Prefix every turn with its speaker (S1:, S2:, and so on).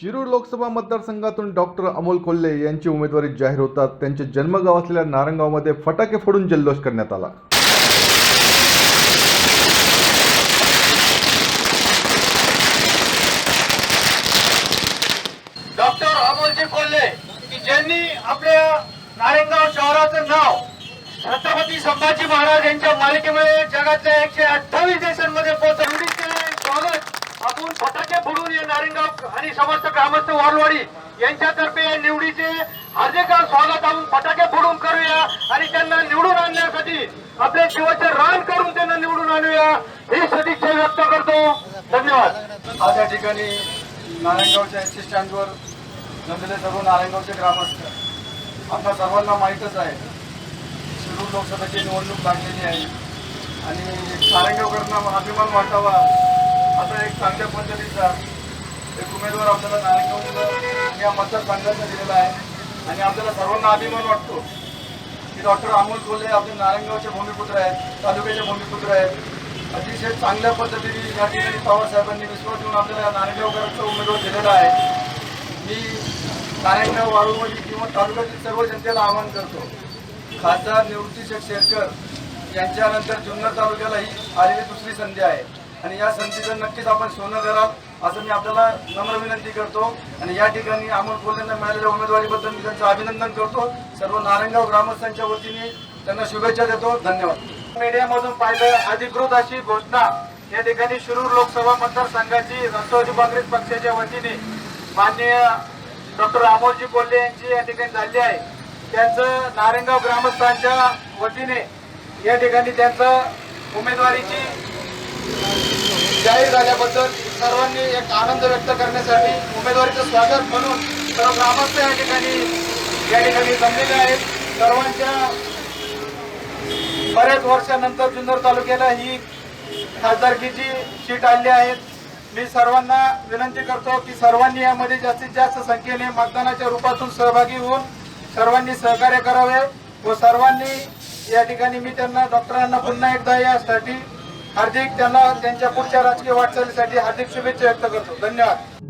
S1: शिरूर लोकसभा मतदारसंघातून डॉक्टर अमोल कोल्हे यांची उमेदवारी जाहीर होतात. त्यांचे जन्मगाव असलेल्या नारंगावमध्ये फटाके फोडून जल्लोष करण्यात आला.
S2: डॉक्टर अमोलजी कोल्हे की ज्यांनी आपल्या नारायणगाव शहराचं नाव छत्रपती संभाजी महाराज यांच्या मालिकेमुळे जगातल्या एकशे अठ्ठावीस देशांमध्ये पोहोचवली स्वागत आपण फटाके फोडून या नारायणगाव आणि समस्त ग्रामस्थ वारवाडी यांच्यातर्फे या निवडीचे हार्दिक स्वागत आपण फटाके फोडून करूया आणि त्यांना निवडून आणण्यासाठी आपले जीवाचे रान करून त्यांना निवडून आणूया. ही सदिच्छा व्यक्त करतो. धन्यवाद.
S3: आज या ठिकाणी नारायणगावच्या एस टी स्टँडवर जमलेले सर्व नारायणगावचे ग्रामस्थ आपल्या सर्वांना माहीतच आहे शिरूर लोकसभेची निवडणूक लागलेली आहे. आणि नारायणगावकरांना अभिमान वाटावा असा एक चांगल्या पद्धतीचा एक उमेदवार आपल्याला नारायणगाव या मतदारसंघाचा दिलेला आहे. आणि आपल्याला सर्वांना अभिमान वाटतो की डॉक्टर अमोल कोल्हे आपले नारायणगावचे भूमिपुत्र आहेत तालुक्याचे भूमिपुत्र आहेत. अतिशय चांगल्या पद्धतीने या ठिकाणी पवारसाहेबांनी विश्वास देऊन आपल्याला नारायणगावकरांचा उमेदवार दिलेला आहे. मी नारायणगाव वाळूमध्ये किंवा तालुक्यातील सर्व जनतेला आवाहन करतो खासदार निवृत्तीचे शेरकर यांच्यानंतर जुन्नर तालुक्याला ही आलेली दुसरी संधी आहे. आणि या संधीचं नक्कीच आपण सोनं कराल असं मी आपल्याला नम्र विनंती करतो आणि या ठिकाणी अमोल कोल्हेंना मिळालेल्या उमेदवारीबद्दल मी त्यांचं अभिनंदन करतो. सर्व नारायणगाव ग्रामस्थांच्या वतीने त्यांना शुभेच्छा देतो. धन्यवाद.
S2: मीडियामधून पाहिलं अधिकृत अशी घोषणा. या ठिकाणी शिरूर लोकसभा मतदारसंघाची राष्ट्रवादी काँग्रेस पक्षाच्या वतीने माननीय डॉक्टर अमोलजी कोल्हे यांची या ठिकाणी झाली आहे. त्यांचं नारायणगाव ग्रामस्थांच्या वतीने या ठिकाणी त्यांचं उमेदवारीची जाहीर झाल्याबद्दल सर्वांनी एक आनंद व्यक्त करण्यासाठी उमेदवारीचं स्वागत म्हणून सर्व ग्रामस्थ या ठिकाणी या ठिकाणी जमलेले आहेत. सर्वांच्या बऱ्याच वर्षानंतर जुन्नर तालुक्याला ही खासदारकीची सीट आली आहे. मी सर्वांना विनंती करतो की सर्वांनी यामध्ये जास्तीत जास्त संख्येने मतदानाच्या रूपातून सहभागी होऊन सर्वांनी सहकार्य करावे व सर्वांनी या ठिकाणी मी त्यांना डॉक्टरांना पुन्हा एकदा यासाठी हार्दिक त्यांना त्यांच्या पुढच्या राजकीय वाटचालीसाठी हार्दिक शुभेच्छा व्यक्त करतो. धन्यवाद.